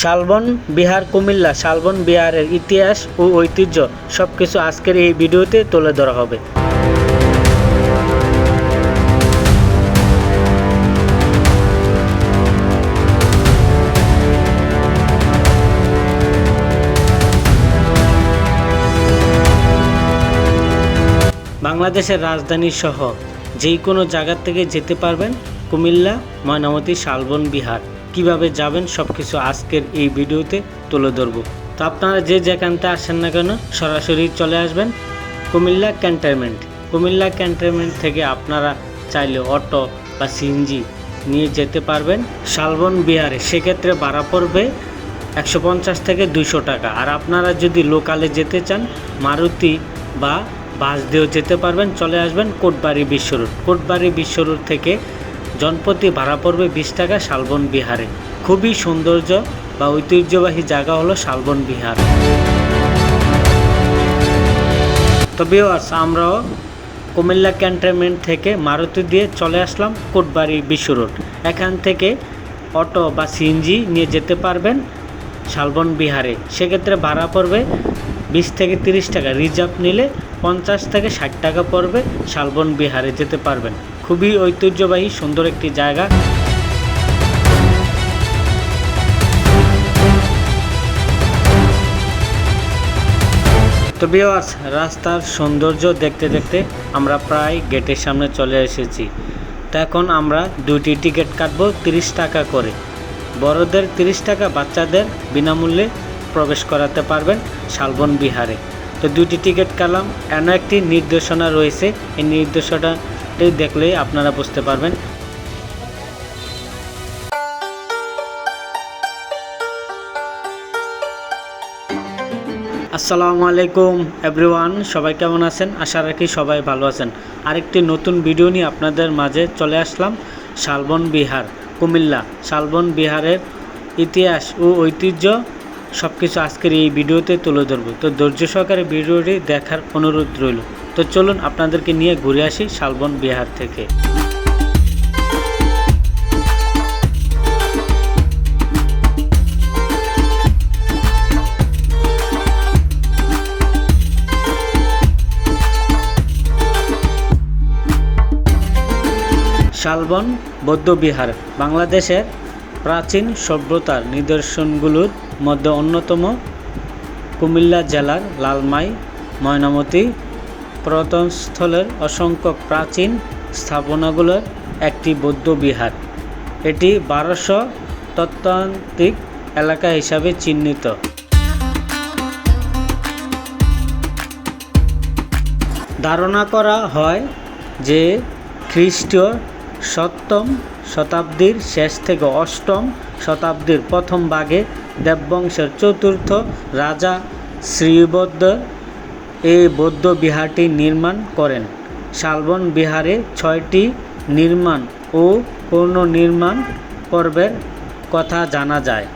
শালবন বিহার কুমিল্লা, শালবন বিহারের ইতিহাস ও ঐতিহ্য সব কিছু আজকের এই ভিডিওতে তুলে ধরা হবে। বাংলাদেশের রাজধানী সহ যে কোনো জায়গা থেকে যেতে পারবেন কুমিল্লা, ময়নামতি, শালবন, বিহার। কীভাবে যাবেন সব কিছু আজকের এই ভিডিওতে তুলে ধরবো। তো আপনারা যে যেখানতে আসেন না কেন, সরাসরি চলে আসবেন কুমিল্লা ক্যান্টনমেন্ট। কুমিল্লা ক্যান্টনমেন্ট থেকে আপনারা চাইলে অটো বা সিএনজি নিয়ে যেতে পারবেন শালবন বিহারে। সেক্ষেত্রে ভাড়া পড়বে একশো পঞ্চাশ থেকে দুইশো টাকা। আর আপনারা যদি লোকালে যেতে চান, মারুতি বা বাস দিয়েও যেতে পারবেন। চলে আসবেন কোটবাড়ি বিশ্ব রোড। কোটবাড়ি বিশ্ব রোড থেকে জনপ্রতি ভাড়া পড়বে বিশ টাকা শালবন বিহারে। খুবই সৌন্দর্য বা ঐতিহ্যবাহী জায়গা হলো শালবন বিহার। তো ভিউয়ার্স আমরাও কুমিল্লা ক্যান্টনমেন্ট থেকে মারুতি দিয়ে চলে আসলাম কোটবাড়ি বিশ্ব রোড। এখান থেকে অটো বা সিএনজি নিয়ে যেতে পারবেন শালবন বিহারে। সেক্ষেত্রে ভাড়া পড়বে বিশ থেকে তিরিশ টাকা। রিজার্ভ নিলে পঞ্চাশ থেকে ষাট টাকা পড়বে শালবন বিহারে যেতে পারবেন। খুবই ঐতিহ্যবাহী, সুন্দর একটি জায়গা। তো ভিউয়ার্স রাস্তার সৌন্দর্য দেখতে দেখতে আমরা প্রায় গেটের সামনে চলে এসেছি। তো এখন আমরা দুইটি টিকিট কাটবো তিরিশ টাকা করে। বড়দের তিরিশ টাকা, বাচ্চাদের বিনামূল্যে প্রবেশ করাতে পারবেন শালবন বিহারে। তো দুটি টিকিট কালাম এমন একটি নির্দেশনা রয়েছে। এই নির্দেশনাটি দেখলেই আপনারা বুঝতে পারবেন। আসসালামু আলাইকুম এভরিওয়ান সবাই কেমন আছেন? আশা রাখি সবাই ভালো আছেন। আরেকটি নতুন ভিডিও নিয়ে আপনাদের মাঝে চলে আসলাম। শালবন বিহার, কুমিল্লা। শালবন বিহারের ইতিহাস ও ঐতিহ্য সব কিছু আজকের এই ভিডিওতে তুলে ধরবো। তো ধৈর্য সহকারে ভিডিওটি দেখার অনুরোধ রইল। তো চলুন আপনাদেরকে নিয়ে ঘুরে আসি শালবন বিহার থেকে। শালবন বৌদ্ধবিহার বাংলাদেশের প্রাচীন সভ্যতার নিদর্শনগুলোর মধ্যে অন্যতম কুমিল্লা জেলার লালমাই, ময়নামতি পর্যটনস্থলের অসংখ্য প্রাচীন স্থাপনাগুলোর একটি বৌদ্ধ বিহার। এটি বারোশো তত্ত্বান্তিক এলাকা হিসাবে চিহ্নিত। ধারণা করা হয় যে খ্রিস্টীয় সপ্তম শতাব্দীর শেষ থেকে অষ্টম শতাব্দীর প্রথম ভাগে দেববংশের চতুর্থ রাজা শ্রীবদ্ধ এই বৌদ্ধ বিহারটি নির্মাণ করেন। শালবন বিহারে ছয়টি নির্মাণ ও পুনর্নির্মাণ পর্বের কথা জানা যায়।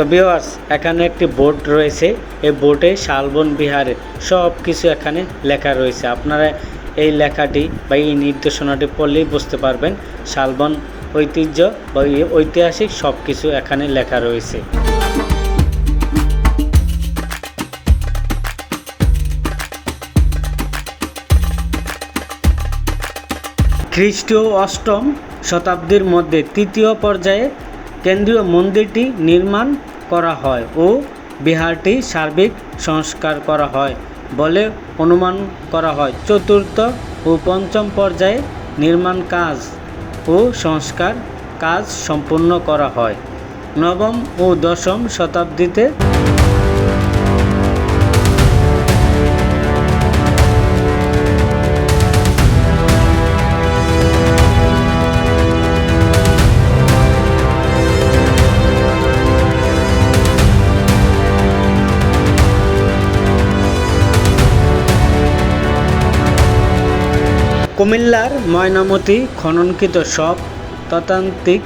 তো এখানে একটি বোর্ড রয়েছে। এই বোর্ডে শালবন বিহারের সব কিছু এখানে লেখা রয়েছে। আপনারা এই লেখাটি বা এই নির্দেশনাটি পড়লেই বুঝতে পারবেন শালবন ঐতিহ্য বা ঐতিহাসিক সব কিছু এখানে লেখা রয়েছে। খ্রিস্টীয় অষ্টম শতাব্দীর মধ্যে তৃতীয় পর্যায়ে কেন্দ্রীয় মন্দিরটি নির্মাণ করা হয় ও বিহারটি সার্বিক সংস্কার করা হয় বলে অনুমান করা হয়। চতুর্থ ও পঞ্চম পর্যায়ে নির্মাণ কাজ ও সংস্কার কাজ সম্পূর্ণ করা হয়। নবম ও দশম শতাব্দীতে কুমিল্লার ময়নামতি খননকৃত সব ততান্ত্রিক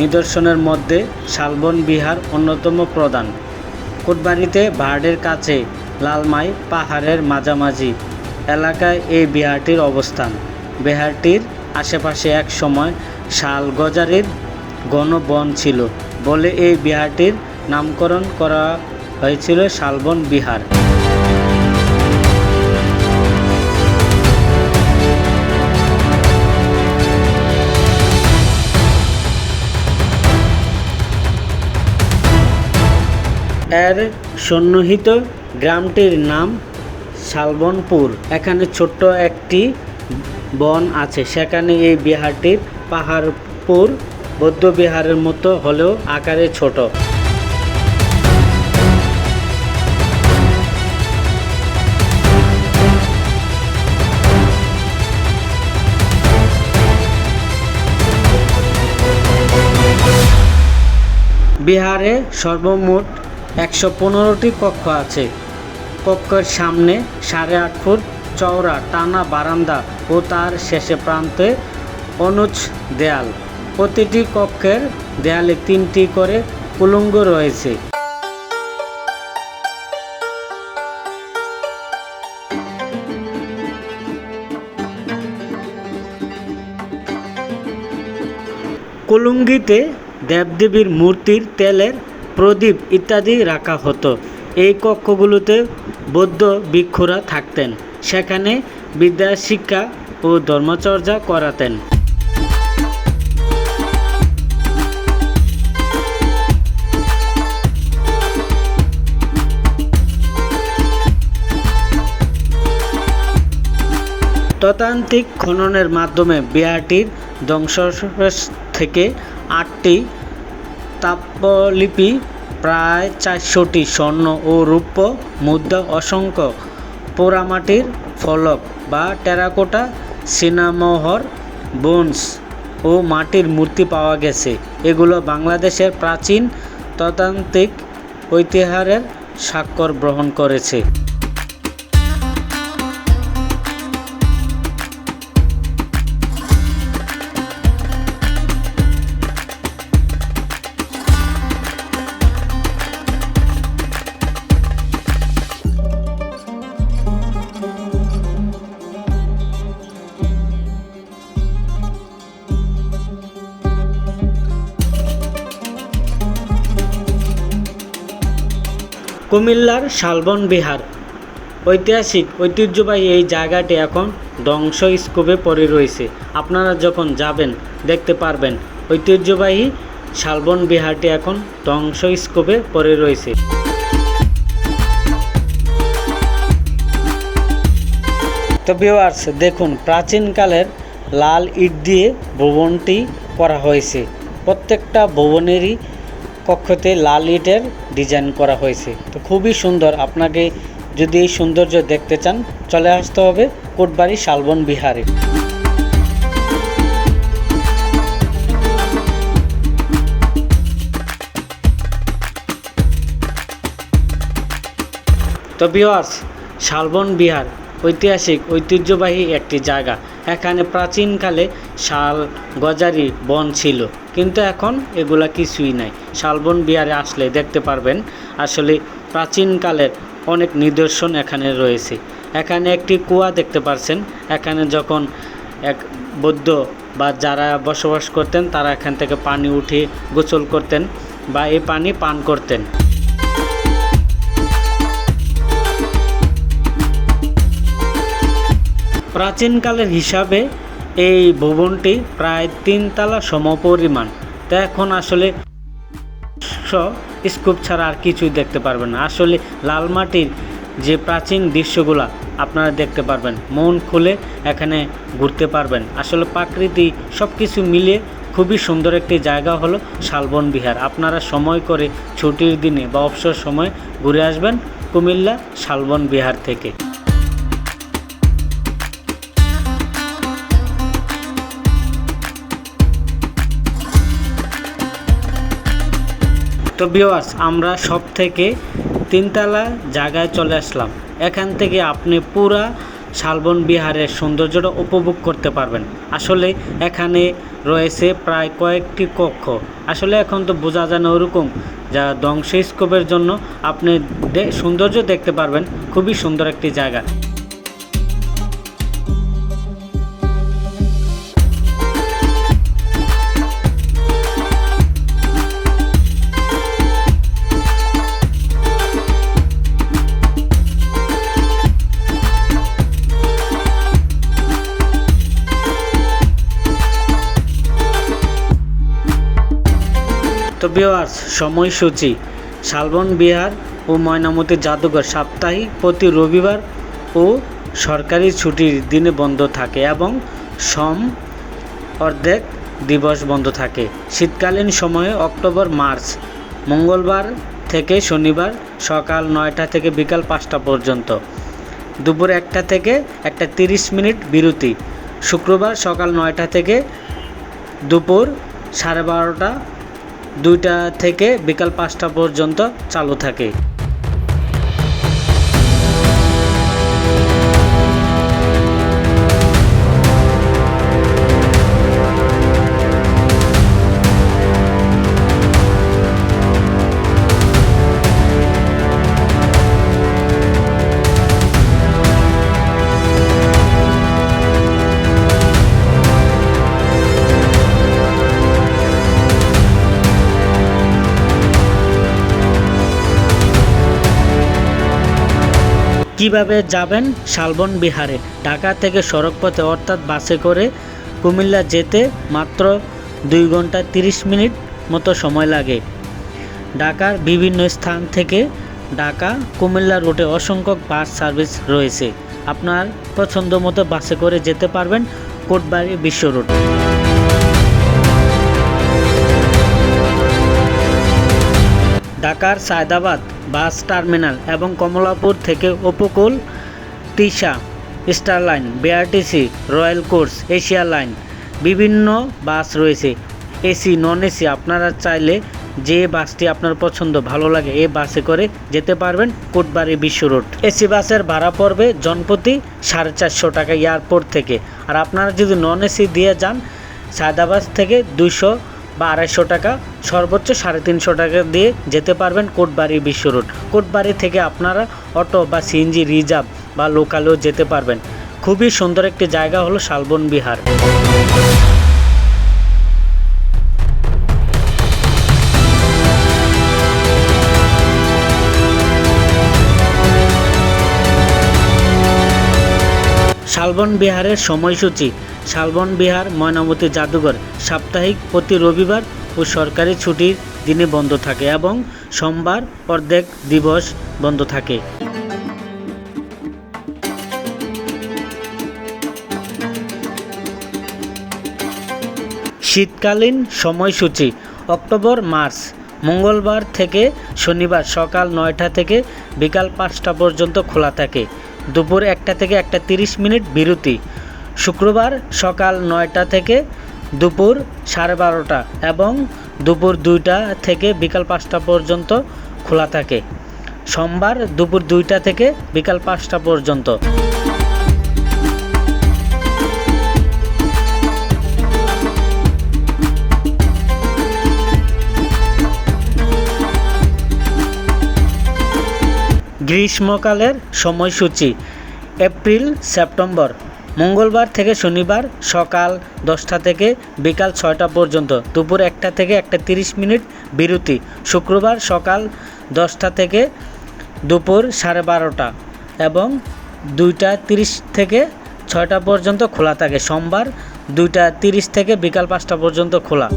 নিদর্শনের মধ্যে শালবন বিহার অন্যতম প্রধান। কোটবাড়িতে বার্ডের কাছে লালমাই পাহাড়ের মাঝামাঝি এলাকায় এই বিহারটির অবস্থান। বিহারটির আশেপাশে এক সময় শাল গজারির ঘন বন ছিল বলে এই বিহারটির নামকরণ করা হয়েছিল শালবন বিহার। এর সন্নিহিত গ্রামটির নাম শালবনপুর। এখানে ছোট্ট একটি বন আছে। সেখানে এই বিহারটির পাহাড়পুর বৌদ্ধ বিহারের মতো হলেও আকারে ছোট। বিহারে সর্বমোট একশো পনেরোটি কক্ষ আছে। কক্ষের সামনে সাড়ে আট ফুট চওড়া টানা বারান্দা ও তার শেষে প্রান্তে অনুজ দেয়াল। প্রতিটি কক্ষের দেয়ালে তিনটি করে কুলুঙ্গ রয়েছে। কুলুঙ্গিতে দেবদেবীর মূর্তির তেলের প্রদীপ ইত্যাদি রাখা হতো। এই কক্ষগুলোতে বৌদ্ধ ভিক্ষুরা থাকতেন। সেখানে বিদ্যা, শিক্ষা ও ধর্মচর্চা করাতেন। ততান্ত্রিক খননের মাধ্যমে বিহারটির ধ্বংসাবশেষ থেকে আটটি তাম্রলিপি প্রায় চারশোটি স্বর্ণ ও রৌপ্য, মুদ্রা, অসংখ্য পোড়ামাটির ফলক বা টেরাকোটা, সিনামোহর, বোনস ও মাটির মূর্তি পাওয়া গেছে। এগুলো বাংলাদেশের প্রাচীন ততান্ত্রিক ঐতিহ্যের স্বাক্ষর গ্রহণ করেছে। কুমিল্লার শালবন বিহার। ঐতিহাসিক, ঐতিহ্যবাহী এই জায়গাটি এখন ধ্বংস স্তূপে পড়ে রয়েছে। আপনারা যখন যাবেন, দেখতে পারবেন, ঐতিহ্যবাহী শালবন বিহারটি এখন ধ্বংস স্তূপে পড়ে রয়েছে। তো ভিউয়ার্স দেখুন, প্রাচীনকালের লাল ইট দিয়ে ভবনটি করা হয়েছে। প্রত্যেকটা ভবনেরই কক্ষতে লাল ইটের ডিজাইন করা হয়েছে। তো খুবই সুন্দর। আপনাকে যদি এই সৌন্দর্য দেখতে চান, চলে আসতে হবে কোটবাড়ি শালবন বিহারে। তো ভিওয়ার্স শালবন বিহার ঐতিহাসিক, ঐতিহ্যবাহী একটি জায়গা। এখানে প্রাচীনকালে শাল, গজারি, বন ছিল। কিন্তু এখন এগুলা কিছুই নাই। শালবন বিহারে আসলে দেখতে পারবেন, আসলে প্রাচীনকালের অনেক নিদর্শন এখানে রয়েছে। এখানে একটি কুয়া দেখতে পারছেন। এখানে যখন এক বৌদ্ধ বা যারা বসবাস করতেন, তারা এখান থেকে পানি উঠিয়ে গোসল করতেন বা এই পানি পান করতেন। প্রাচীনকালের হিসাবে এই ভবনটি প্রায় তিনতলা সমপরিমাণ। তা এখন আসলে স্কুপ ছাড়া আর কিছুই দেখতে পারবেন না। আসলে লাল মাটির যে প্রাচীন দৃশ্যগুলা আপনারা দেখতে পারবেন, মন খুলে এখানে ঘুরতে পারবেন। আসলে প্রাকৃতিক সব কিছু মিলিয়ে খুবই সুন্দর একটি জায়গা হলো শালবন বিহার। আপনারা সময় করে ছুটির দিনে বা অবসর সময় ঘুরে আসবেন কুমিল্লা শালবন বিহার থেকে। তো ভিওয়ার্স আমরা সব থেকে তিনতলা জায়গায় চলে আসলাম। এখান থেকে আপনি পুরা শালবন বিহারের সৌন্দর্যটা উপভোগ করতে পারবেন। আসলে এখানে রয়েছে প্রায় কয়েকটি কক্ষ। আসলে এখন তো বোঝা যায় না ওরকম, যা ধ্বংসস্তূপের জন্য আপনি সৌন্দর্য দেখতে পারবেন। খুবই সুন্দর একটি জায়গা। তো বিওয়ার্স সময়সূচি, শালবন বিহার ও ময়নামতি জাদুঘর সাপ্তাহিক প্রতি রবিবার ও সরকারি ছুটির দিনে বন্ধ থাকে এবং সম অর্ধেক দিবস বন্ধ থাকে। শীতকালীন সময়ে অক্টোবর, মার্চ, মঙ্গলবার থেকে শনিবার সকাল নয়টা থেকে বিকাল পাঁচটা পর্যন্ত। দুপুর একটা থেকে একটা তিরিশ মিনিট বিরতি। শুক্রবার সকাল নয়টা থেকে দুপুর সাড়ে বারোটা দুইটা থেকে বিকাল পাঁচটা পর্যন্ত চালু থাকে। কীভাবে যাবেন? শালবন বিহারে। ঢাকা থেকে সড়কপথে, অর্থাৎ বাসে করে কুমিল্লা যেতে মাত্র দুই ঘণ্টা তিরিশ মিনিট মতো সময় লাগে। ঢাকার বিভিন্ন স্থান থেকে ঢাকা কুমিল্লা রুটে অসংখ্য বাস সার্ভিস রয়েছে। আপনার পছন্দ মতো বাসে করে যেতে পারবেন কোটবাড়ি বিশ্ব রুট। ঢাকার সায়দাবাদ বাস টার্মিনাল এবং কমলাপুর থেকে Upokul Tisha star line BRTC royal course, Asia line, বিভিন্ন বাস রয়েছে। এসি নন এসি আপনারা চাইলে যে বাসটি আপনার পছন্দ, ভালো লাগে, এই বাসে করে যেতে পারবেন কোটবাড়ি বিশ্ব রোড। এসি বাসের ভাড়া পড়বে জনপ্রতি সাড়ে চারশো টাকা এয়ারপোর্ট থেকে। আর আপনারা যদি নন এসি দিয়ে যান, সায়দাবাদ থেকে দুইশো বা আড়াইশো টাকা, সর্বোচ্চ সাড়ে তিনশো টাকা দিয়ে যেতে পারবেন কোটবাড়ি বিশ্ব রোড। কোটবাড়ি থেকে আপনারা অটো বা সিএনজি রিজার্ভ বা লোকালেও যেতে পারবেন। খুবই সুন্দর একটি জায়গা হলো শালবন বিহার। শালবন বিহারের সময়সূচি। শালবন বিহার, ময়নামতি জাদুঘর। সাপ্তাহিক প্রতি রবিবার ও সরকারি ছুটির দিনে বন্ধ থাকে এবং সোমবার অর্ধেক দিবস বন্ধ থাকে। শীতকালীন সময়সূচি, অক্টোবর, মার্চ। মঙ্গলবার থেকে শনিবার সকাল নয়টা থেকে বিকাল পাঁচটা পর্যন্ত খোলা থাকে। দুপুর একটা থেকে একটা তিরিশ মিনিট বিরতি। শুক্রবার সকাল নয়টা থেকে দুপুর সাড়ে বারোটা এবং দুপুর দুইটা থেকে বিকাল পাঁচটা পর্যন্ত খোলা থাকে। সোমবার দুপুর দুইটা থেকে বিকাল পাঁচটা পর্যন্ত। গ্রীষ্মকালের সময়সূচি, এপ্রিল, সেপ্টেম্বর। মঙ্গলবার থেকে শনিবার সকাল দশটা থেকে বিকাল ছয়টা পর্যন্ত, দুপুর একটা থেকে একটা তিরিশ মিনিট বিরতি। শুক্রবার সকাল দশটা থেকে দুপুর সাড়ে বারোটা এবং দুইটা তিরিশ থেকে ছয়টা পর্যন্ত খোলা থাকে। সোমবার দুইটা তিরিশ থেকে বিকাল পাঁচটা পর্যন্ত খোলা।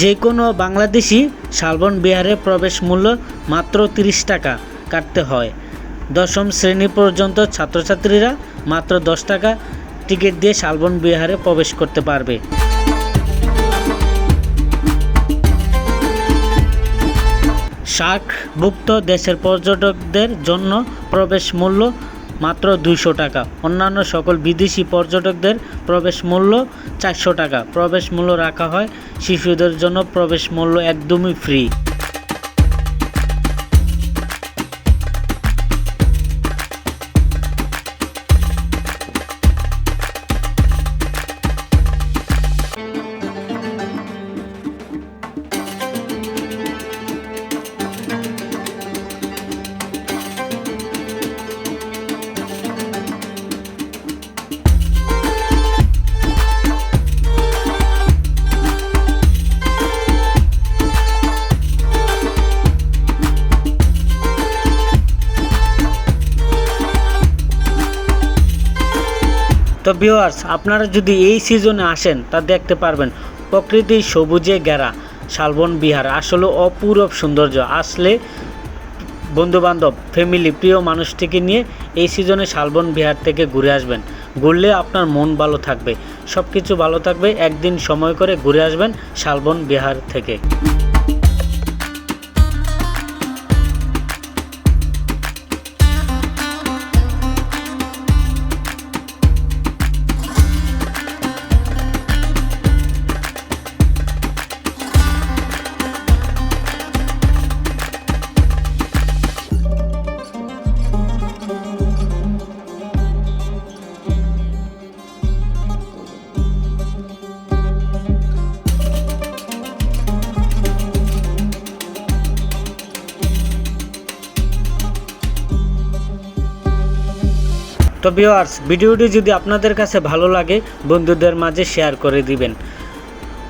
যে কোনো বাংলাদেশি শালবন বিহারে প্রবেশ মূল্য মাত্র তিরিশ টাকা কাটতে হয়। দশম শ্রেণি পর্যন্ত ছাত্রছাত্রীরা মাত্র দশ টাকা টিকিট দিয়ে শালবন বিহারে প্রবেশ করতে পারবে। শার্কভুক্ত দেশের পর্যটকদের জন্য প্রবেশ মূল্য মাত্র দুইশো টাকা। অন্যান্য সকল বিদেশি পর্যটকদের প্রবেশ মূল্য চারশো টাকা। প্রবেশ মূল্য রাখা হয় শিশুদের জন্য। প্রবেশ মূল্য একদমই ফ্রি তো ভিউয়ার্স আপনারা যদি এই সিজনে আসেন, তা দেখতে পারবেন প্রকৃতির সবুজে গেরা শালবন বিহার। আসলে অপূরব সৌন্দর্য। আসলে বন্ধুবান্ধব ফ্যামিলি প্রিয় মানুষটিকে নিয়ে এই সিজনে শালবন বিহার থেকে ঘুরে আসবেন। ঘুরলে আপনার মন ভালো থাকবে। সব কিছু ভালো থাকবে। একদিন সময় করে ঘুরে আসবেন শালবন বিহার থেকে। তো ভিওয়ার্স ভিডিওটি যদি আপনাদের কাছে ভালো লাগে, বন্ধুদের মাঝে শেয়ার করে দিবেন।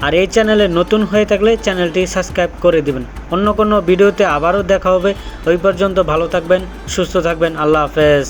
আর এই চ্যানেলে নতুন হয়ে থাকলে চ্যানেলটি সাবস্ক্রাইব করে দিবেন। অন্য কোনো ভিডিওতে আবারও দেখা হবে। ওই পর্যন্ত ভালো থাকবেন, সুস্থ থাকবেন। আল্লাহ হাফেজ।